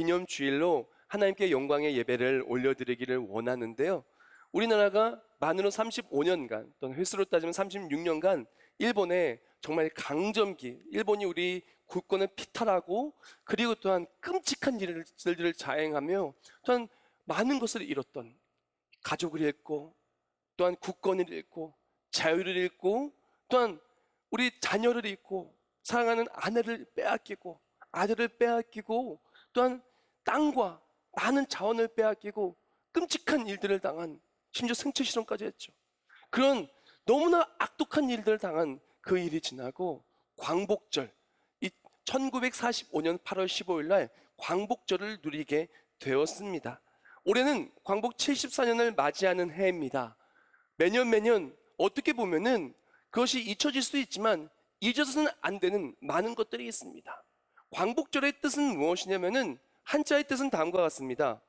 기념 주일로 하나님께 영광의 예배를 올려드리기를 원하는데요. 우리나라가 만으로 35년간 또는 횟수로 따지면 36년간 일본의 정말 강점기, 일본이 우리 국권을 피탈하고 그리고 또한 끔찍한 일들을 자행하며 또한 많은 것을 잃었던 가족을 잃고 또한 국권을 잃고 자유를 잃고 또한 우리 자녀를 잃고 사랑하는 아내를 빼앗기고 아들을 빼앗기고 또한 땅과 많은 자원을 빼앗기고 끔찍한 일들을 당한 심지어 생체 실험까지 했죠. 그런 너무나 악독한 일들을 당한 그 일이 지나고 광복절 이 1945년 8월 15일 날 광복절을 누리게 되었습니다. 올해는 광복 74년을 맞이하는 해입니다. 매년 매년 어떻게 보면은 그것이 잊혀질 수도 있지만 잊어서는 안 되는 많은 것들이 있습니다. 광복절의 뜻은 무엇이냐면은 한자의 뜻은 다음과 같습니다.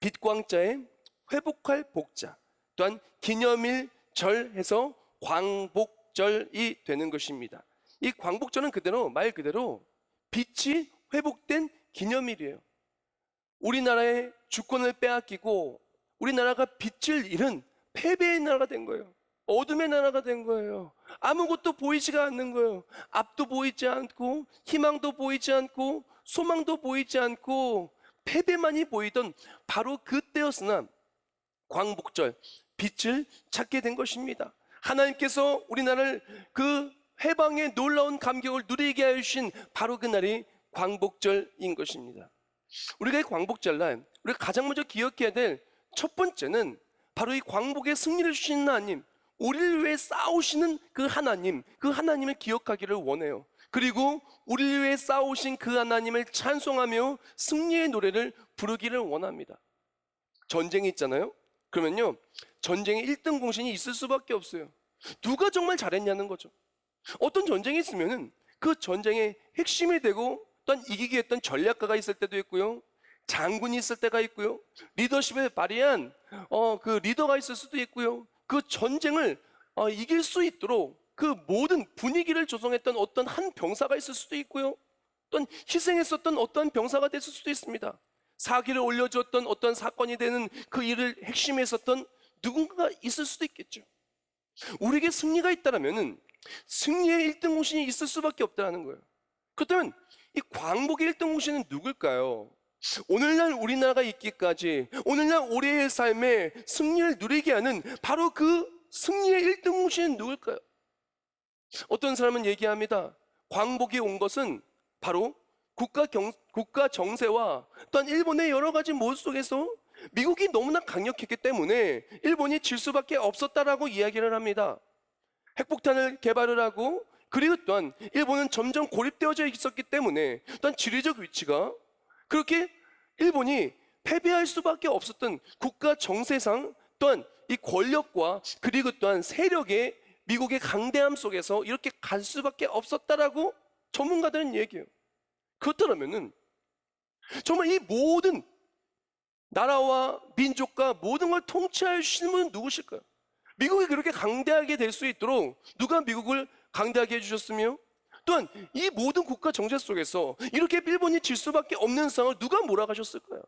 빛광자에 회복할 복자 또한 기념일 절 해서 광복절이 되는 것입니다. 이 광복절은 그대로 말 그대로 빛이 회복된 기념일이에요. 우리나라의 주권을 빼앗기고 우리나라가 빛을 잃은 패배의 나라가 된 거예요. 어둠의 나라가 된 거예요. 아무것도 보이지가 않는 거예요. 앞도 보이지 않고 희망도 보이지 않고 소망도 보이지 않고 패배만이 보이던 바로 그때였으나 광복절 빛을 찾게 된 것입니다. 하나님께서 우리나라를 그 해방의 놀라운 감격을 누리게 하신 바로 그날이 광복절인 것입니다. 우리가 이 광복절날 우리가 가장 먼저 기억해야 될 첫 번째는 바로 이 광복의 승리를 주신 하나님, 우리를 위해 싸우시는 그 하나님, 그 하나님을 기억하기를 원해요. 그리고 우리를 위해 싸우신 그 하나님을 찬송하며 승리의 노래를 부르기를 원합니다. 전쟁이 있잖아요. 그러면요, 전쟁에 1등 공신이 있을 수밖에 없어요. 누가 정말 잘했냐는 거죠. 어떤 전쟁이 있으면은 그 전쟁의 핵심이 되고 또한 이기게 했던 전략가가 있을 때도 있고요. 장군이 있을 때가 있고요. 리더십을 발휘한 어, 그 리더가 있을 수도 있고요. 그 전쟁을 어, 이길 수 있도록 그 모든 분위기를 조성했던 어떤 한 병사가 있을 수도 있고요. 또는 희생했었던 어떤 병사가 됐을 수도 있습니다. 사기를 올려주었던 어떤 사건이 되는 그 일을 핵심에 있었던 누군가가 있을 수도 있겠죠. 우리에게 승리가 있다라면은 승리의 1등 공신이 있을 수밖에 없다는 거예요. 그렇다면 이 광복의 1등 공신은 누굴까요? 오늘날 우리나라가 있기까지 오늘날 우리의 삶에 승리를 누리게 하는 바로 그 승리의 1등 공신은 누굴까요? 어떤 사람은 얘기합니다. 광복이 온 것은 바로 국가 경, 국가 정세와 또한 일본의 여러 가지 모습 속에서 미국이 너무나 강력했기 때문에 일본이 질 수밖에 없었다라고 이야기를 합니다. 핵폭탄을 개발을 하고 그리고 또한 일본은 점점 고립되어져 있었기 때문에 또한 지리적 위치가 그렇게 일본이 패배할 수밖에 없었던 국가 정세상 또한 이 권력과 그리고 또한 세력의 미국의 강대함 속에서 이렇게 갈 수밖에 없었다라고 전문가들은 얘기해요. 그렇다면은 정말 이 모든 나라와 민족과 모든 걸 통치할 수 있는 분은 누구실까요? 미국이 그렇게 강대하게 될 수 있도록 누가 미국을 강대하게 해주셨으며 또한 이 모든 국가 정세 속에서 이렇게 일본이 질 수밖에 없는 상황을 누가 몰아가셨을까요?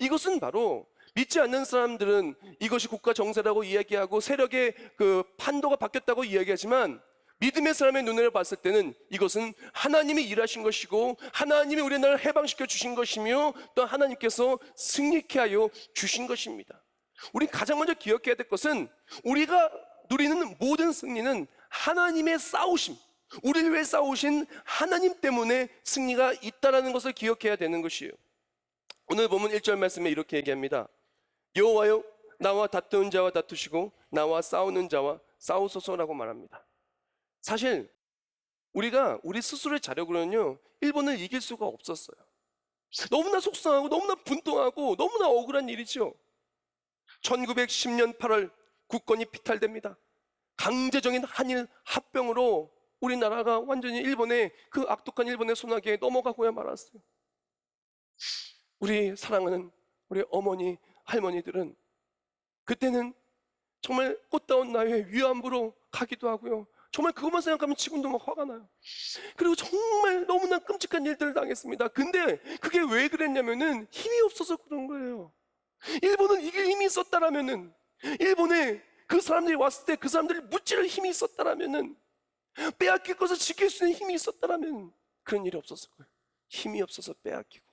이것은 바로 믿지 않는 사람들은 이것이 국가 정세라고 이야기하고 세력의 그 판도가 바뀌었다고 이야기하지만 믿음의 사람의 눈으로 봤을 때는 이것은 하나님이 일하신 것이고 하나님이 우리나라를 해방시켜 주신 것이며 또 하나님께서 승리케 하여 주신 것입니다. 우린 가장 먼저 기억해야 될 것은 우리가 누리는 모든 승리는 하나님의 싸우심, 우리를 위해 싸우신 하나님 때문에 승리가 있다라는 것을 기억해야 되는 것이에요. 오늘 보면 1절 말씀에 이렇게 얘기합니다. 여호와여 나와 다투는 자와 다투시고 나와 싸우는 자와 싸우소서라고 말합니다. 사실 우리가 우리 스스로의 자력으로는요 일본을 이길 수가 없었어요. 너무나 속상하고 너무나 분통하고 너무나 억울한 일이죠. 1910년 8월 국권이 피탈됩니다. 강제적인 한일 합병으로 우리나라가 완전히 일본의 그 악독한 일본의 손아귀에 넘어가고야 말았어요. 우리 사랑하는 우리 어머니, 할머니들은 그때는 정말 꽃다운 나의 위안부로 가기도 하고요. 정말 그것만 생각하면 지금도 막 화가 나요. 그리고 정말 너무나 끔찍한 일들을 당했습니다. 근데 그게 왜 그랬냐면은 힘이 없어서 그런 거예요. 일본은 이길 힘이 있었다라면은 일본에 그 사람들이 왔을 때 그 사람들을 무찌를 힘이 있었다라면은 빼앗길 것을 지킬 수 있는 힘이 있었다라면 그런 일이 없었을 거예요. 힘이 없어서 빼앗기고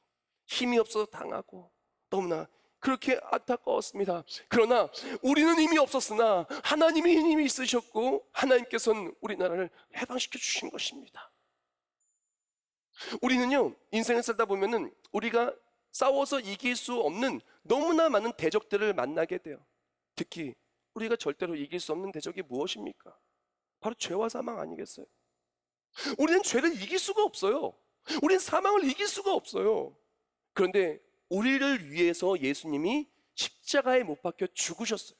힘이 없어서 당하고 너무나 그렇게 안타까웠습니다. 그러나 우리는 힘이 없었으나 하나님이 힘이 있으셨고 하나님께서는 우리나라를 해방시켜 주신 것입니다. 우리는요 인생을 살다 보면은 우리가 싸워서 이길 수 없는 너무나 많은 대적들을 만나게 돼요. 특히 우리가 절대로 이길 수 없는 대적이 무엇입니까? 바로 죄와 사망 아니겠어요? 우리는 죄를 이길 수가 없어요. 우리는 사망을 이길 수가 없어요. 그런데 우리를 위해서 예수님이 십자가에 못 박혀 죽으셨어요.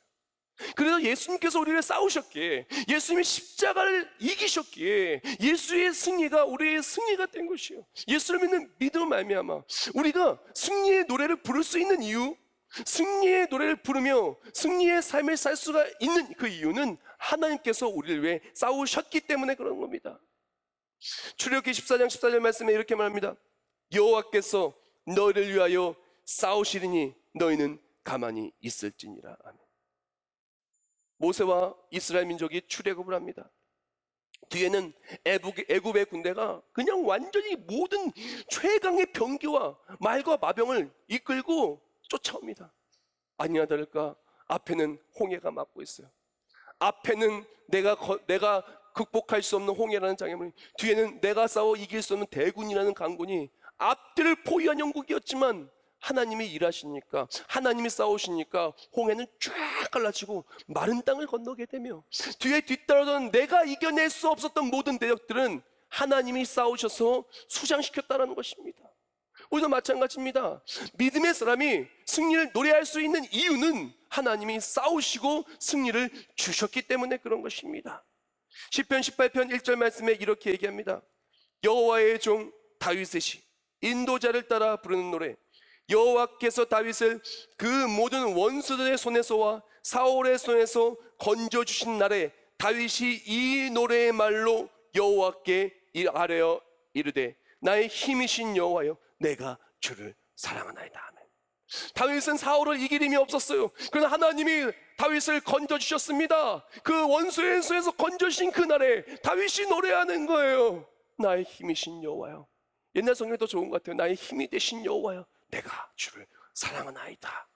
그래서 예수님께서 우리를 싸우셨기에 예수님이 십자가를 이기셨기에 예수의 승리가 우리의 승리가 된 것이요. 예수를 믿는 믿음을 말미암아 우리가 승리의 노래를 부를 수 있는 이유, 승리의 노래를 부르며 승리의 삶을 살 수가 있는 그 이유는 하나님께서 우리를 위해 싸우셨기 때문에 그런 겁니다. 출애굽기 14장 14절 말씀에 이렇게 말합니다. 여호와께서 너희를 위하여 싸우시리니 너희는 가만히 있을지니라. 아멘. 모세와 이스라엘 민족이 출애굽을 합니다. 뒤에는 애굽의 군대가 그냥 완전히 모든 최강의 병기와 말과 마병을 이끌고 쫓아옵니다. 아니나 다를까 앞에는 홍해가 막고 있어요. 앞에는 내가 거- 내가 극복할 수 없는 홍해라는 장애물, 뒤에는 내가 싸워 이길 수 없는 대군이라는 강군이 앞뒤를 포위한 영국이었지만 하나님이 일하시니까 하나님이 싸우시니까 홍해는 쫙 갈라지고 마른 땅을 건너게 되며 뒤에 뒤따르던 내가 이겨낼 수 없었던 모든 대적들은 하나님이 싸우셔서 수장시켰다는 것입니다. 우리도 마찬가지입니다. 믿음의 사람이 승리를 노래할 수 있는 이유는 하나님이 싸우시고 승리를 주셨기 때문에 그런 것입니다. 시편 18편 1절 말씀에 이렇게 얘기합니다. 여호와의 종 다윗의 시 인도자를 따라 부르는 노래 여호와께서 다윗을 그 모든 원수들의 손에서와 사울의 손에서 건져 주신 날에 다윗이 이 노래의 말로 여호와께 이 아뢰어 이르되 나의 힘이신 여호와여 내가 주를 사랑하나이다 아멘. 다윗은 사울을 이길 힘이 없었어요. 그러나 하나님이 다윗을 건져 주셨습니다. 그 원수의 손에서 건져 주신 그 날에 다윗이 노래하는 거예요. 나의 힘이신 여호와여. 옛날 성경도 좋은 것 같아요. 나의 힘이 되신 여호와여. 내가 주를 사랑하나이다.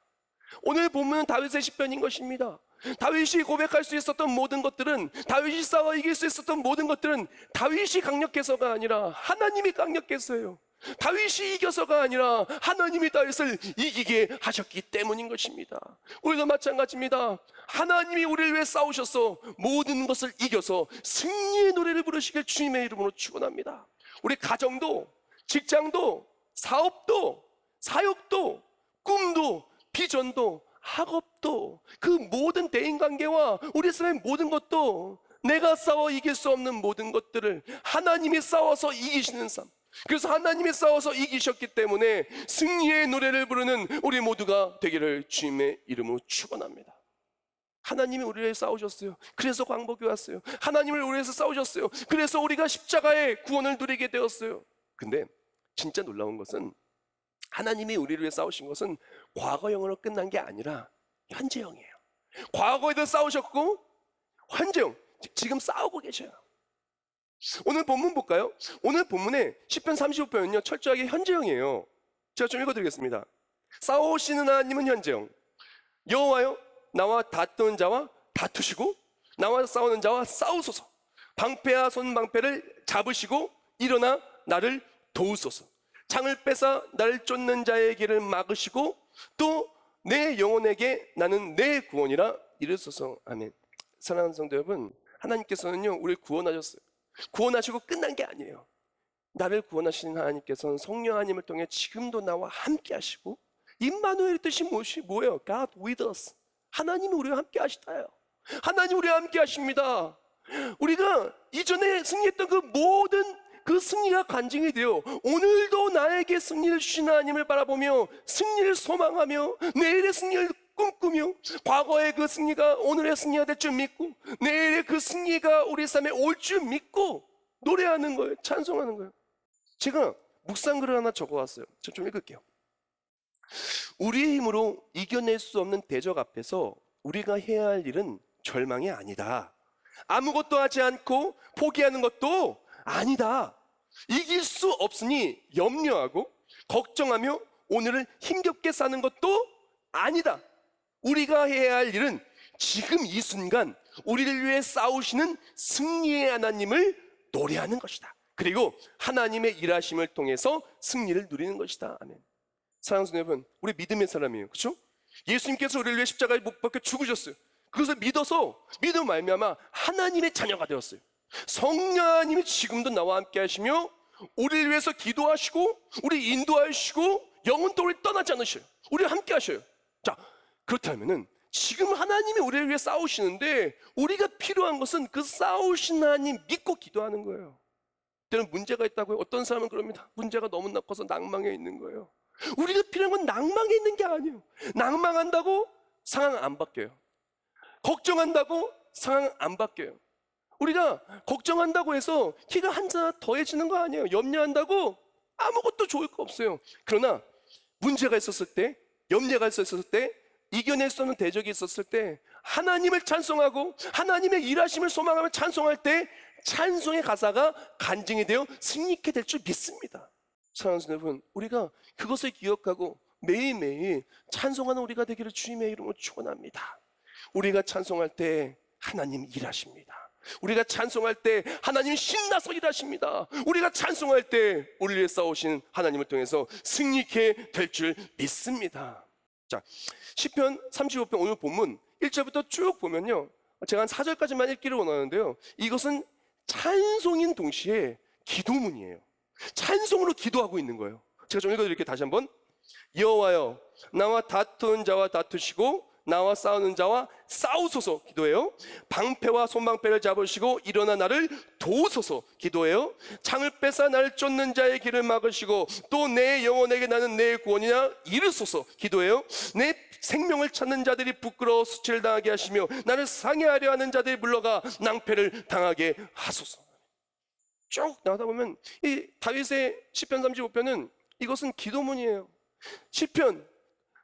오늘 본문은 다윗의 시편인 것입니다. 다윗이 고백할 수 있었던 모든 것들은 다윗이 싸워 이길 수 있었던 모든 것들은 다윗이 강력해서가 아니라 하나님이 강력했어요. 다윗이 이겨서가 아니라 하나님이 다윗을 이기게 하셨기 때문인 것입니다. 우리도 마찬가지입니다. 하나님이 우리를 위해 싸우셔서 모든 것을 이겨서 승리의 노래를 부르시길 주님의 이름으로 축원합니다. 우리 가정도 직장도 사업도 사역도 꿈도 비전도 학업도 그 모든 대인관계와 우리 삶의 모든 것도 내가 싸워 이길 수 없는 모든 것들을 하나님이 싸워서 이기시는 삶 그래서 하나님이 싸워서 이기셨기 때문에 승리의 노래를 부르는 우리 모두가 되기를 주님의 이름으로 축원합니다. 하나님이 우리를 싸우셨어요. 그래서 광복이 왔어요. 하나님을 우리 위해서 싸우셨어요. 그래서 우리가 십자가의 구원을 누리게 되었어요. 근데 진짜 놀라운 것은 하나님이 우리를 위해 싸우신 것은 과거형으로 끝난 게 아니라 현재형이에요. 과거에도 싸우셨고 현재형 지- 지금 싸우고 계셔요. 오늘 본문 볼까요? 오늘 본문에 10편 35편은요 철저하게 현재형이에요. 제가 좀 읽어드리겠습니다. 싸우시는 하나님은 현재형. 여호와여 나와 다투는 자와 다투시고 나와 싸우는 자와 싸우소서. 방패와 손방패를 잡으시고 일어나 나를 도우소서. 창을 빼사 나를 쫓는 자의 길을 막으시고 또 내 영혼에게 나는 내 구원이라 이르소서. 아멘. 사랑하는 성도 여러분, 하나님께서는요 우리를 구원하셨어요. 구원하시고 끝난 게 아니에요. 나를 구원하신 하나님께서는 성령 하나님을 통해 지금도 나와 함께 하시고 임마누엘의 뜻이 무엇이 뭐예요? God with us. 하나님이 우리와 함께 하시다요. 하나님 우리와 함께 하십니다. 우리가 이전에 승리했던 그 모든 그 승리가 간증이 되어 오늘도 나에게 승리를 주신 하나님을 바라보며 승리를 소망하며 내일의 승리를 꿈꾸며 과거의 그 승리가 오늘의 승리가 될 줄 믿고 내일의 그 승리가 우리 삶에 올 줄 믿고 노래하는 거예요. 찬송하는 거예요. 제가 묵상 글을 하나 적어왔어요. 저 좀 읽을게요. 우리의 힘으로 이겨낼 수 없는 대적 앞에서 우리가 해야 할 일은 절망이 아니다. 아무것도 하지 않고 포기하는 것도 아니다. 이길 수 없으니 염려하고 걱정하며 오늘을 힘겹게 사는 것도 아니다. 우리가 해야 할 일은 지금 이 순간 우리를 위해 싸우시는 승리의 하나님을 노래하는 것이다. 그리고 하나님의 일하심을 통해서 승리를 누리는 것이다. 아멘. 사랑하는 여러분, 우리 믿음의 사람이에요. 그렇죠? 예수님께서 우리를 위해 십자가에 못 박혀 죽으셨어요. 그것을 믿어서 믿음 말미암아 하나님의 자녀가 되었어요. 성령 하나님이 지금도 나와 함께 하시며 우리를 위해서 기도하시고 우리 인도하시고 영원토록 우리 떠나지 않으셔요. 우리와 함께 하셔요. 자, 그렇다면은 지금 하나님이 우리를 위해 싸우시는데 우리가 필요한 것은 그 싸우신 하나님 믿고 기도하는 거예요. 때는 문제가 있다고요. 어떤 사람은 그럽니다. 문제가 너무나 커서 낭망해 있는 거예요. 우리가 필요한 건 낭망해 있는 게 아니에요. 낭망한다고 상황 안 바뀌어요. 걱정한다고 상황 안 바뀌어요. 우리가 걱정한다고 해서 키가 한자 더해지는 거 아니에요. 염려한다고 아무것도 좋을 거 없어요. 그러나 문제가 있었을 때, 염려가 있었을 때, 이겨낼 수 없는 대적이 있었을 때, 하나님을 찬송하고 하나님의 일하심을 소망하며 찬송할 때 찬송의 가사가 간증이 되어 승리케 될 줄 믿습니다. 사랑하는 여러분, 우리가 그것을 기억하고 매일매일 찬송하는 우리가 되기를 주님의 이름으로 축원합니다. 우리가 찬송할 때 하나님 일하십니다. 우리가 찬송할 때 하나님 신나서 일하십니다. 우리가 찬송할 때 우리를 싸우신 하나님을 통해서 승리케 될 줄 믿습니다. 자, 시편 35편 오늘 본문 1절부터 쭉 보면요. 제가 한 4절까지만 읽기를 원하는데요. 이것은 찬송인 동시에 기도문이에요. 찬송으로 기도하고 있는 거예요. 제가 좀 읽어드릴게요. 다시 한번. 여호와여, 나와 다투는 자와 다투시고 나와 싸우는 자와 싸우소서 기도해요. 방패와 손방패를 잡으시고 일어나 나를 도우소서 기도해요. 창을 뺏어 나를 쫓는 자의 길을 막으시고 또 내 영혼에게 나는 내 구원이나 이르소서 기도해요. 내 생명을 찾는 자들이 부끄러워 수치를 당하게 하시며 나를 상해하려 하는 자들이 물러가 낭패를 당하게 하소서. 쭉 나가다 보면 이 다윗의 시편 35편은 이것은 기도문이에요. 시편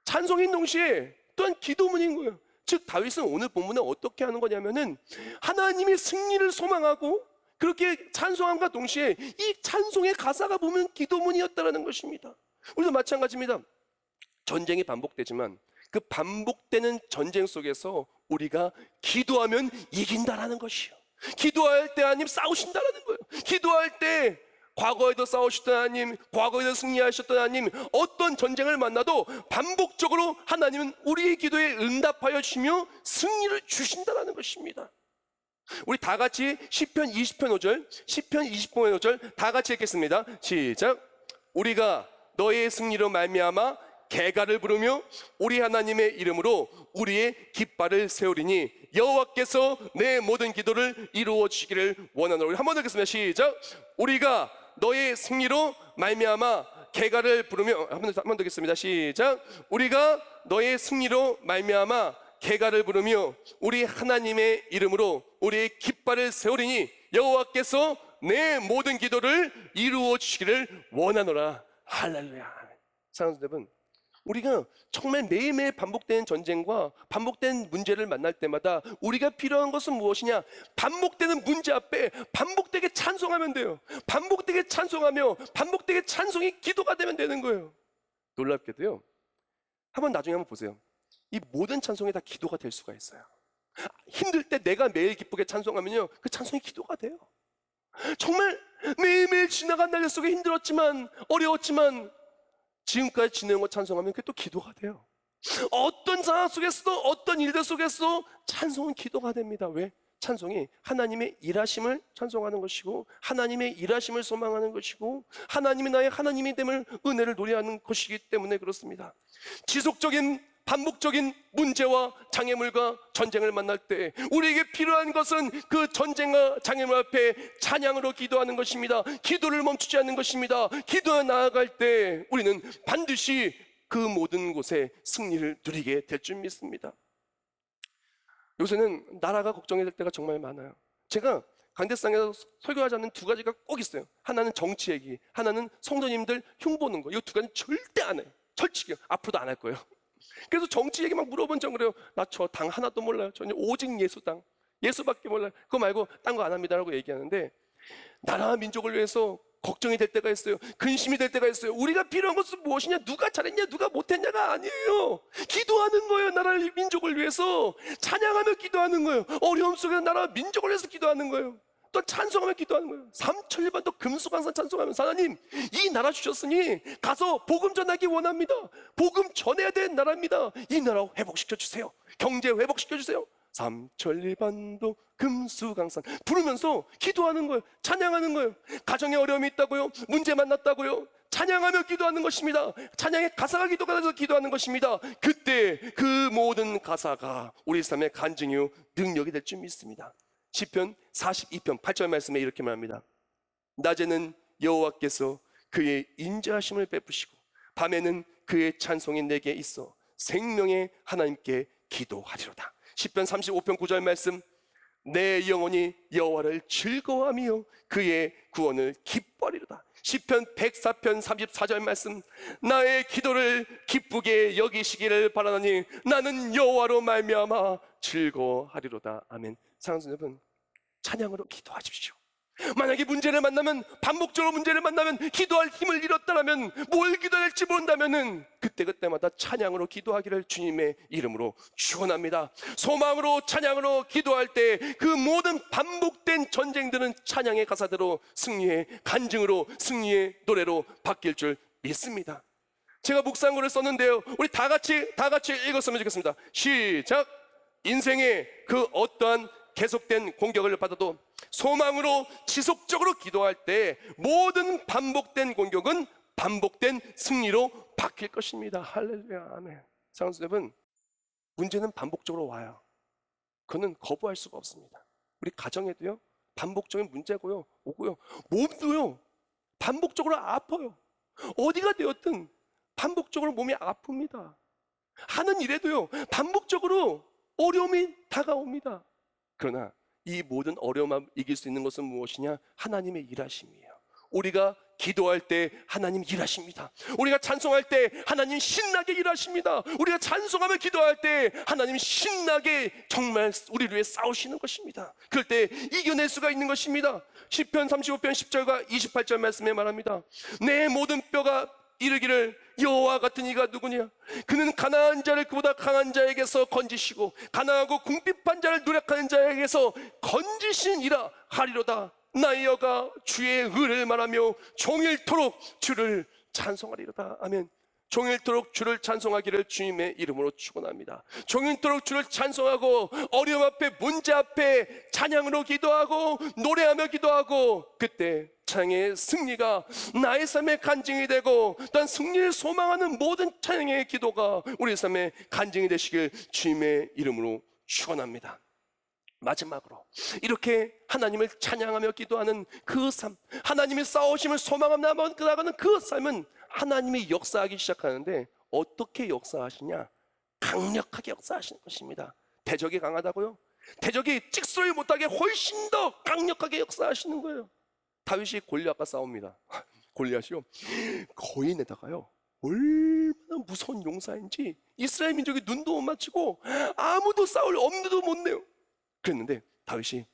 찬송인 동시에 또한 기도문인 거예요. 즉 다윗은 오늘 본문에 어떻게 하는 거냐면은 하나님의 승리를 소망하고 그렇게 찬송함과 동시에 이 찬송의 가사가 보면 기도문이었다라는 것입니다. 우리도 마찬가지입니다. 전쟁이 반복되지만 그 반복되는 전쟁 속에서 우리가 기도하면 이긴다라는 것이요. 기도할 때 하나님 싸우신다라는 거예요. 기도할 때 과거에도 싸우셨던 하나님, 과거에도 승리하셨던 하나님, 어떤 전쟁을 만나도 반복적으로 하나님은 우리의 기도에 응답하여 주시며 승리를 주신다라는 것입니다. 우리 다 같이 10편 20편 5절, 10편 20편 5절 다 같이 읽겠습니다. 시작. 우리가 너의 승리로 말미암아 개가를 부르며 우리 하나님의 이름으로 우리의 깃발을 세우리니 여호와께서 내 모든 기도를 이루어 주시기를 원하노라. 한번 읽겠습니다. 시작. 우리가 너의 승리로 말미암아 개가를 부르며 한번 더, 한번 더 읽겠습니다. 시작. 우리가 너의 승리로 말미암아 개가를 부르며 우리 하나님의 이름으로 우리의 깃발을 세우리니 여호와께서 내 모든 기도를 이루어 주시기를 원하노라. 할렐루야. 사랑하는 여러분, 우리가 정말 매일매일 반복되는 전쟁과 반복되는 문제를 만날 때마다 우리가 필요한 것은 무엇이냐? 반복되는 문제 앞에 반복되게 찬송하면 돼요. 반복되게 찬송하며 반복되게 찬송이 기도가 되면 되는 거예요. 놀랍게도요. 한번 나중에 한번 보세요. 이 모든 찬송이 다 기도가 될 수가 있어요. 힘들 때 내가 매일 기쁘게 찬송하면요. 그 찬송이 기도가 돼요. 정말 매일매일 지나간 날 속에 힘들었지만 어려웠지만 지금까지 지내온 거 찬송하면 그게 또 기도가 돼요. 어떤 상황 속에서도 어떤 일들 속에서 찬송은 기도가 됩니다. 왜? 찬송이 하나님의 일하심을 찬송하는 것이고 하나님의 일하심을 소망하는 것이고 하나님이 나의 하나님이 됨을 은혜를 노래하는 것이기 때문에 그렇습니다. 지속적인 반복적인 문제와 장애물과 전쟁을 만날 때 우리에게 필요한 것은 그 전쟁과 장애물 앞에 찬양으로 기도하는 것입니다. 기도를 멈추지 않는 것입니다. 기도해 나아갈 때 우리는 반드시 그 모든 곳에 승리를 누리게 될 줄 믿습니다. 요새는 나라가 걱정이 될 때가 정말 많아요. 제가 강대상에서 설교하자는 두 가지가 꼭 있어요. 하나는 정치 얘기, 하나는 성도님들 흉 보는 거. 이두 가지는 절대 안 해요. 솔직히 앞으로도 안 할 거예요. 그래서 정치 얘기 막 물어본 적 그래요. 나 저 당 하나도 몰라요. 저는 오직 예수당. 예수밖에 몰라요. 그거 말고 딴 거 안 합니다라고 얘기하는데 나라와 민족을 위해서 걱정이 될 때가 있어요. 근심이 될 때가 있어요. 우리가 필요한 것은 무엇이냐? 누가 잘했냐? 누가 못했냐가 아니에요. 기도하는 거예요. 나라를 민족을 위해서 찬양하며 기도하는 거예요. 어려움 속에서 나라와 민족을 위해서 기도하는 거예요. 또 찬송하며 기도하는 거예요. 삼천일반 또 금수강산 찬송하면서 하나님 이 나라 주셨으니 가서 복음 전하기 원합니다. 복음 전해야 되는 나라입니다. 이 나라 회복시켜 주세요. 경제 회복시켜 주세요. 삼천리반도 금수강산 부르면서 기도하는 거예요. 찬양하는 거예요. 가정에 어려움이 있다고요. 문제 만났다고요. 찬양하며 기도하는 것입니다. 찬양의 가사가 기도가 돼서 기도하는 것입니다. 그때 그 모든 가사가 우리 삶의 간증이요 능력이 될 줄 믿습니다. 시편 42편 8절 말씀에 이렇게 말합니다. 낮에는 여호와께서 그의 인자하심을 베푸시고 밤에는 그의 찬송이 내게 있어 생명의 하나님께 기도하리로다. 시편 35편 9절 말씀 내 영혼이 여호와를 즐거워하며 그의 구원을 기뻐하리로다. 시편 104편 34절 말씀 나의 기도를 기쁘게 여기시기를 바라노니 나는 여호와로 말미암아 즐거워하리로다. 아멘. 사랑하는 여러분 찬양으로 기도하십시오. 만약에 문제를 만나면 반복적으로 문제를 만나면 기도할 힘을 잃었다라면 뭘 기도할지 모른다면은 그때 그때마다 찬양으로 기도하기를 주님의 이름으로 축원합니다. 소망으로 찬양으로 기도할 때 그 모든 반복된 전쟁들은 찬양의 가사대로 승리의 간증으로 승리의 노래로 바뀔 줄 믿습니다. 제가 묵상글을 썼는데요. 우리 다 같이 다 같이 읽었으면 좋겠습니다. 시작. 인생의 그 어떠한 계속된 공격을 받아도 소망으로 지속적으로 기도할 때 모든 반복된 공격은 반복된 승리로 바뀔 것입니다. 할렐루야. 아멘. 사랑하는 여러분, 문제는 반복적으로 와요. 그거는 거부할 수가 없습니다. 우리 가정에도요, 반복적인 문제고요, 오고요, 몸도요, 반복적으로 아파요. 어디가 되었든 반복적으로 몸이 아픕니다. 하는 일에도요, 반복적으로 어려움이 다가옵니다. 그러나 이 모든 어려움을 이길 수 있는 것은 무엇이냐? 하나님의 일하심이에요. 우리가 기도할 때 하나님 일하십니다. 우리가 찬송할 때 하나님 신나게 일하십니다. 우리가 찬송하며 기도할 때 하나님 신나게 정말 우리를 위해 싸우시는 것입니다. 그럴 때 이겨낼 수가 있는 것입니다. 10편 35편 10절과 28절 말씀에 말합니다. 내 모든 뼈가 이르기를 여호와 같은 이가 누구냐? 그는 가난한 자를 그보다 강한 자에게서 건지시고 가난하고 궁핍한 자를 노력하는 자에게서 건지신이라 하리로다. 나의 여가 주의 의를 말하며 종일토록 주를 찬송하리로다. 아멘. 종일토록 주를 찬송하기를 주님의 이름으로 축원합니다. 종일토록 주를 찬송하고 어려움 앞에 문제 앞에 찬양으로 기도하고 노래하며 기도하고 그때 찬양의 승리가 나의 삶의 간증이 되고 또한 승리를 소망하는 모든 찬양의 기도가 우리 삶의 간증이 되시길 주님의 이름으로 축원합니다. 마지막으로 이렇게 하나님을 찬양하며 기도하는 그 삶, 하나님의 싸우심을 소망하며 나아가는 그 삶은 하나님이 역사하기 시작하는데 어떻게 역사하시냐? 강력하게 역사하시는 것입니다. 대적이 강하다고요? 대적이 찍소리 못하게 훨씬 더 강력하게 역사하시는 거예요. 다윗이 골리앗과 싸웁니다. 골리앗이요. 거인에다가요. 얼마나 무서운 용사인지 이스라엘 민족이 눈도 못 맞추고 아무도 싸울 엄두도 못 내요. 그랬는데 다윗이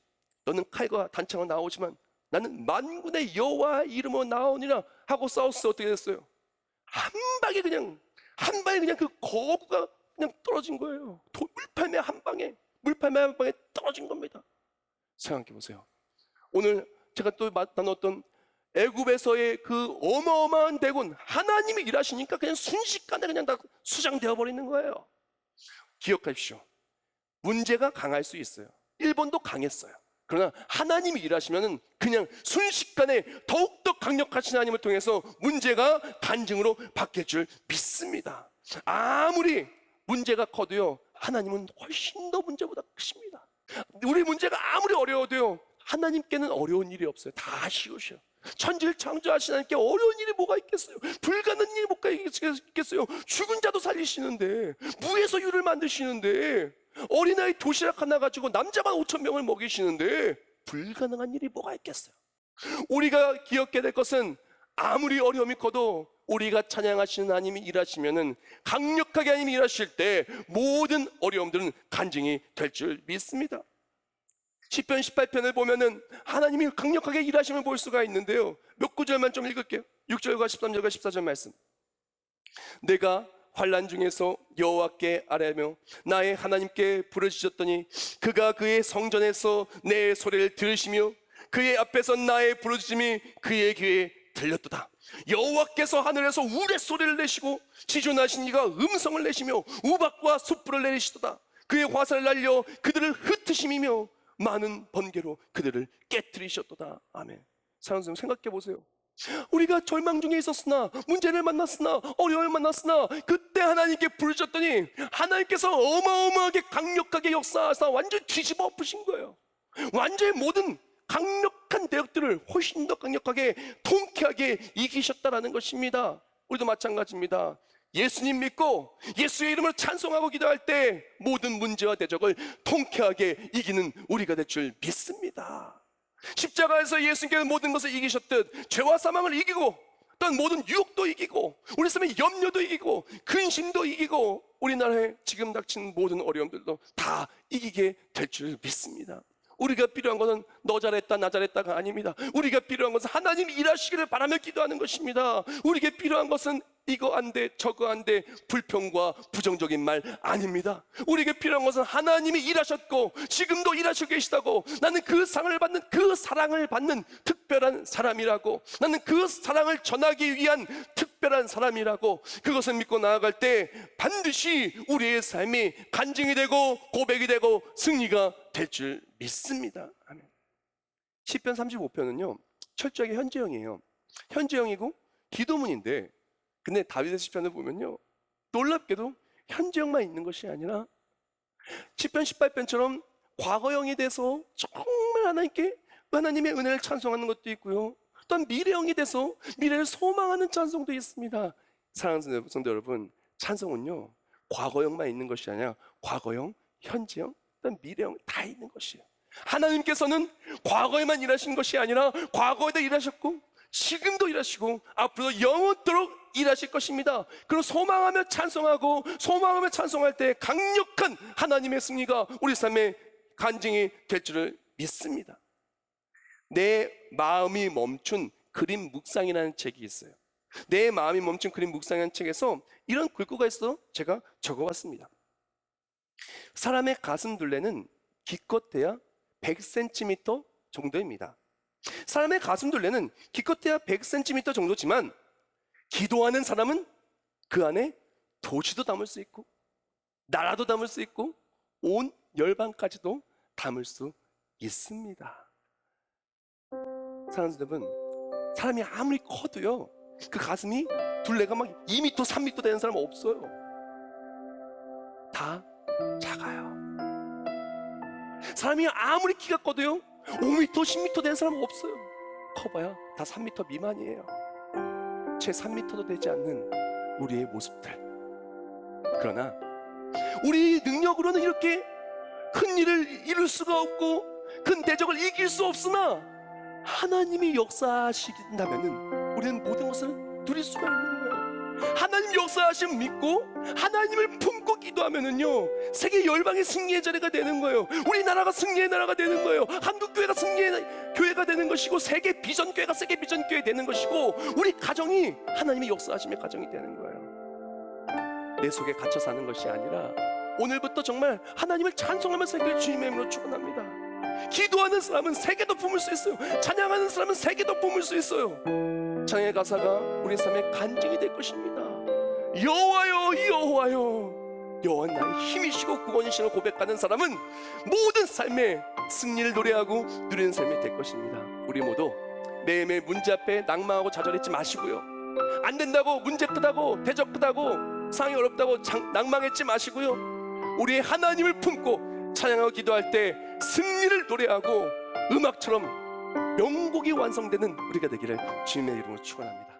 너는 칼과 단창으로 나오지만 나는 만군의 여호와 이름으로 나오니라 하고 싸웠어 어떻게 됐어요? 한 방에 그냥 한 방에 그냥 그 거구가 그냥 떨어진 거예요. 도- 물팔매 한 방에 물팔매 한 방에 떨어진 겁니다. 생각해 보세요. 오늘 제가 또 마- 나눴던 애굽에서의 그 어마어마한 대군 하나님이 일하시니까 그냥 순식간에 그냥 다 수장되어 버리는 거예요. 기억하십시오. 문제가 강할 수 있어요. 일본도 강했어요. 그러나 하나님이 일하시면은 그냥 순식간에 더욱더 강력하신 하나님을 통해서 문제가 간증으로 바뀔 줄 믿습니다. 아무리 문제가 커도요, 하나님은 훨씬 더 문제보다 크십니다. 우리 문제가 아무리 어려워도요, 하나님께는 어려운 일이 없어요. 다 쉬우셔. 천지를 창조하신 하나님께 어려운 일이 뭐가 있겠어요? 불가능한 일이 뭐가 있겠어요? 죽은 자도 살리시는데, 무에서 유를 만드시는데, 어린아이 도시락 하나 가지고 남자만 5천 명을 먹이시는데, 불가능한 일이 뭐가 있겠어요? 우리가 기억해야 될 것은 아무리 어려움이 커도 우리가 찬양하시는 하나님이 일하시면은 강력하게 하나님이 일하실 때 모든 어려움들은 간증이 될 줄 믿습니다. 10편 18편을 보면은 하나님이 강력하게 일하심을 볼 수가 있는데요. 몇 구절만 좀 읽을게요. 6절과 13절과 14절 말씀. 내가 환란 중에서 여호와께 아뢰며 나의 하나님께 부르짖었더니 그가 그의 성전에서 내 소리를 들으시며 그의 앞에서 나의 부르짖음이 그의 귀에 들렸도다. 여호와께서 하늘에서 우레 소리를 내시고 지존하신 이가 음성을 내시며 우박과 숯불을 내리시도다. 그의 화살을 날려 그들을 흩으심이며 많은 번개로 그들을 깨뜨리셨도다. 아멘. 사랑하는 생각해 보세요. 우리가 절망 중에 있었으나 문제를 만났으나 어려움을 만났으나 그때 하나님께 부르셨더니 하나님께서 어마어마하게 강력하게 역사하사 완전히 뒤집어 엎으신 거예요. 완전히 모든 강력한 대역들을 훨씬 더 강력하게 통쾌하게 이기셨다라는 것입니다. 우리도 마찬가지입니다. 예수님 믿고 예수의 이름으로 찬송하고 기도할 때 모든 문제와 대적을 통쾌하게 이기는 우리가 될 줄 믿습니다. 십자가에서 예수님께서 모든 것을 이기셨듯 죄와 사망을 이기고 또한 모든 유혹도 이기고 우리 삶의 염려도 이기고 근심도 이기고 우리나라에 지금 닥친 모든 어려움들도 다 이기게 될 줄 믿습니다. 우리가 필요한 것은 너 잘했다 나 잘했다가 아닙니다. 우리가 필요한 것은 하나님이 일하시기를 바라며 기도하는 것입니다. 우리에게 필요한 것은 이거 안 돼, 저거 안 돼, 불평과 부정적인 말 아닙니다. 우리에게 필요한 것은 하나님이 일하셨고 지금도 일하시고 계시다고 나는 그 상을 받는 그 사랑을 받는 특별한 사람이라고 나는 그 사랑을 전하기 위한 특별한 사람이라고 그것을 믿고 나아갈 때 반드시 우리의 삶이 간증이 되고 고백이 되고 승리가 될 줄 믿습니다. 아멘. 시편 35편은요 철저하게 현재형이에요. 현재형이고 기도문인데 근데 다윗의 시편을 보면요 놀랍게도 현재형만 있는 것이 아니라 시편 18편처럼 과거형이 돼서 정말 하나님께 하나님의 은혜를 찬송하는 것도 있고요. 또한 미래형이 돼서 미래를 소망하는 찬송도 있습니다. 사랑하는 성도 여러분, 찬송은요 과거형만 있는 것이 아니라 과거형, 현재형, 또한 미래형 다 있는 것이에요. 하나님께서는 과거에만 일하신 것이 아니라 과거에도 일하셨고 지금도 일하시고 앞으로 영원토록 일하실 것입니다. 그럼 소망하며 찬송하고 소망하며 찬송할 때 강력한 하나님의 승리가 우리 삶에 간증이 될 줄을 믿습니다. 내 마음이 멈춘 그림 묵상이라는 책이 있어요. 내 마음이 멈춘 그림 묵상이라는 책에서 이런 글귀가 있어 제가 적어봤습니다. 사람의 가슴 둘레는 기껏해야 100cm 정도입니다. 사람의 가슴 둘레는 기껏해야 100cm 정도지만 기도하는 사람은 그 안에 도시도 담을 수 있고 나라도 담을 수 있고 온 열방까지도 담을 수 있습니다. 사랑하는 여러분, 사람이 아무리 커도요, 그 가슴이 둘레가 막 2m, 3m 되는 사람 없어요. 다 작아요. 사람이 아무리 키가 커도요, 5m, 10m 되는 사람 없어요. 커봐야 다 3m 미만이에요. 채 3m도 되지 않는 우리의 모습들. 그러나 우리 능력으로는 이렇게 큰 일을 이룰 수가 없고 큰 대적을 이길 수 없으나 하나님이 역사하신다면은 우리는 모든 것을 누릴 수가 있는 거예요. 하나님 역사하심 믿고 하나님을 품고 기도하면은요 세계 열방의 승리의 자리가 되는 거예요. 우리 나라가 승리의 나라가 되는 거예요. 한국 승리의 교회가 되는 것이고 세계 비전 교회가 세계 비전 교회 되는 것이고 우리 가정이 하나님의 역사하심의 가정이 되는 거예요. 내 속에 갇혀 사는 것이 아니라 오늘부터 정말 하나님을 찬송하면서 그 주님의 이름으로 축원합니다. 기도하는 사람은 세계도 품을 수 있어요. 찬양하는 사람은 세계도 품을 수 있어요. 찬양의 가사가 우리 삶의 간증이 될 것입니다. 여호와여 여호와여 여호와 나의 힘이시고 구원이시고 고백하는 사람은 모든 삶에 승리를 노래하고 누리는 삶이 될 것입니다. 우리 모두 매일매일 문제 앞에 낭망하고 좌절했지 마시고요. 안 된다고 문제 크다고 대적 크다고 상황이 어렵다고 장- 낭망했지 마시고요. 우리의 하나님을 품고 찬양하고 기도할 때 승리를 노래하고 음악처럼 명곡이 완성되는 우리가 되기를 주님의 이름으로 축원합니다.